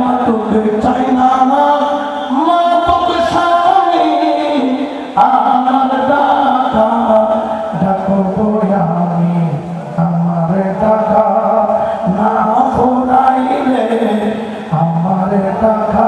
মা তোকে চাই না মা তোকে স্বামী আমার দাদা ডাকবো আমি, আমার দাদা না ভোলাইলে আমার দাদা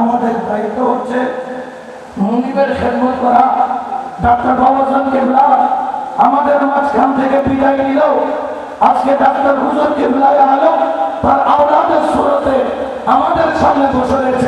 আমাদের করা। ডাক্তার কেবলা আমাদের মাঝখান থেকে বিদায় নিল। আজকে ডাক্তার হুজুর কেবলায় আলো, তার আওলাদের সুরতে আমাদের সামনে বসে রয়েছে।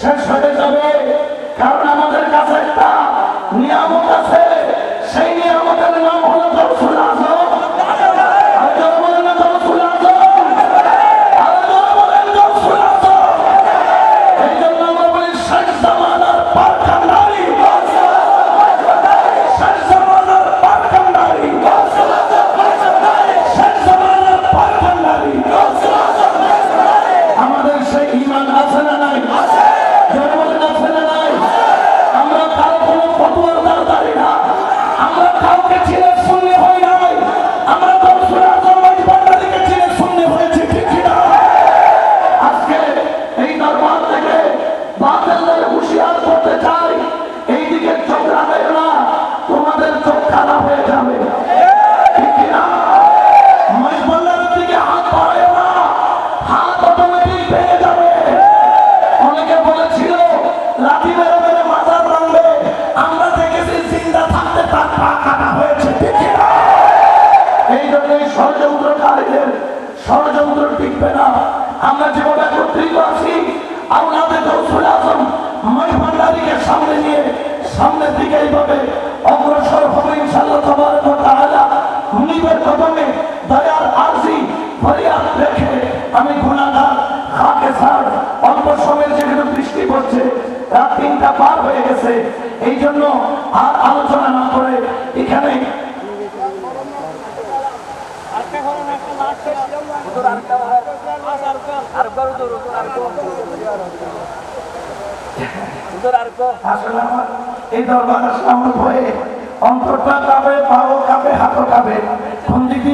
শেষ হয়ে যাবে। কারণ আমাদের কাছে একটা নিয়ামত আছে। সামনের দিকে এইভাবে অগ্রসর হবে ইনশাআল্লাহ তোমার তাহলে আর কদমে দয়ার আমি গুণাগার খাকে বৃষ্টি পড়ছে রাত তিনটা পার হয়ে গেছে এই জন্য আর আলোচনা না করে এখানে আর এই দরবার সামনে হয়ে অন্তরটা কাঁপে পাও কাঁপে হাতও কাঁপে। কোন দিকে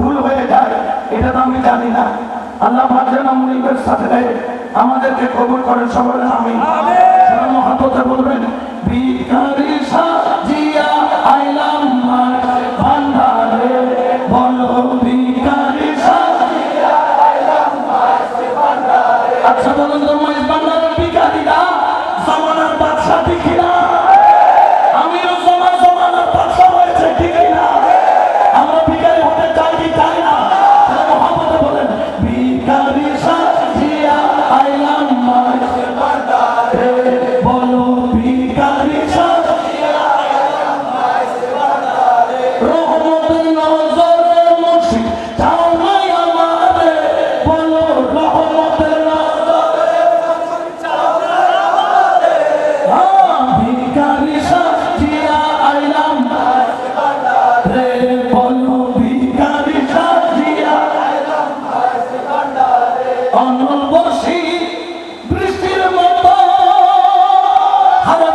ভুল হয়ে যায় এটা তো আমি জানি না। আল্লাহ যেন মনিবের সাথে আমাদেরকে কবুল করেন সবাই আমি মহাপথে বলবেন হাজার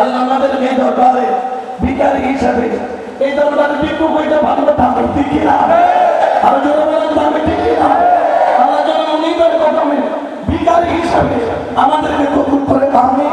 আল্লাহ আমাদের মেয়ে দরবারে ভিকারি হিসাবে এই দরবারে বিক্ষোভ হইতে ভালো থাকো, ঠিক না আর জনগণের দামে ঠিক না আল্লাহ জনগণ ভিকারি হিসাবে আমাদেরকে কবুল করে দামে